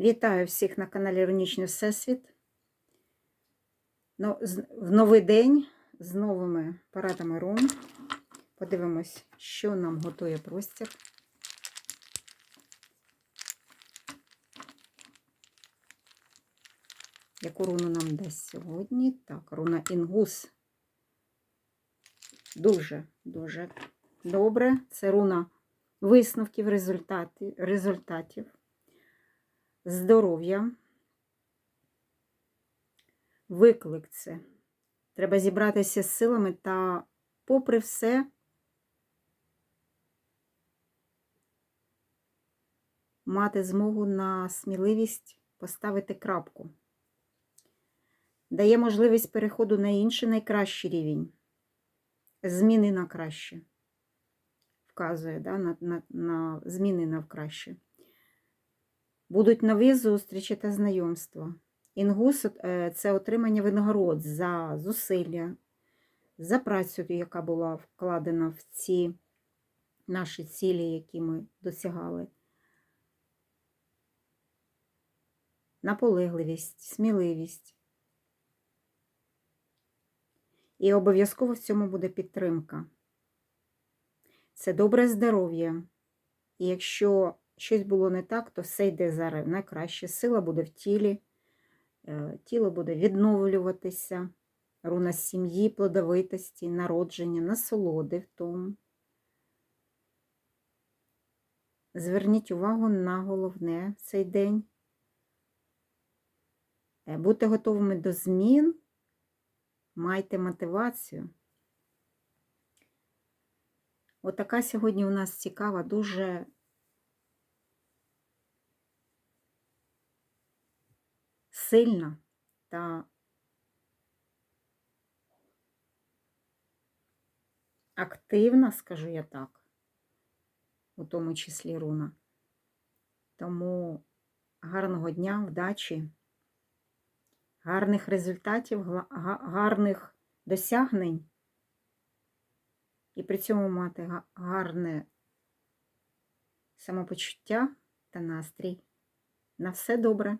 Вітаю всіх на каналі Іронічний Всесвіт. Ну, в новий день з новими парадами рун. Подивимось, що нам готує простір. Яку руну нам дасть сьогодні? Так, руна Інгус. Дуже, дуже добре. Це руна висновків, результатів здоров'я. Виклик це. Треба зібратися з силами та, попри все, мати змогу на сміливість поставити крапку. Дає можливість переходу на інший найкращий рівень, зміни на краще. Вказує да, на, на, на зміни на краще. Будуть нові зустрічі та знайомства. Інгус е, це отримання винагород за зусилля, за працю, яка була вкладена в ці наші цілі, які ми досягали. Наполегливість, сміливість. І обов'язково в цьому буде підтримка. Це добре здоров'я. І якщо щось було не так, то все йде зараз найкраще. Сила буде в тілі, е, тіло буде відновлюватися, руна сім'ї, плодовитості, народження, насолоди в тому. Зверніть увагу на головне в цей день. Е, Будьте готовими до змін, майте мотивацію. Отака сьогодні у нас цікава, дуже сильна та активна, скажу я так, у тому числі руна. Тому гарного дня, вдачі, гарних результатів, гарних досягнень і при цьому мати гарне самопочуття та настрій. На все добре.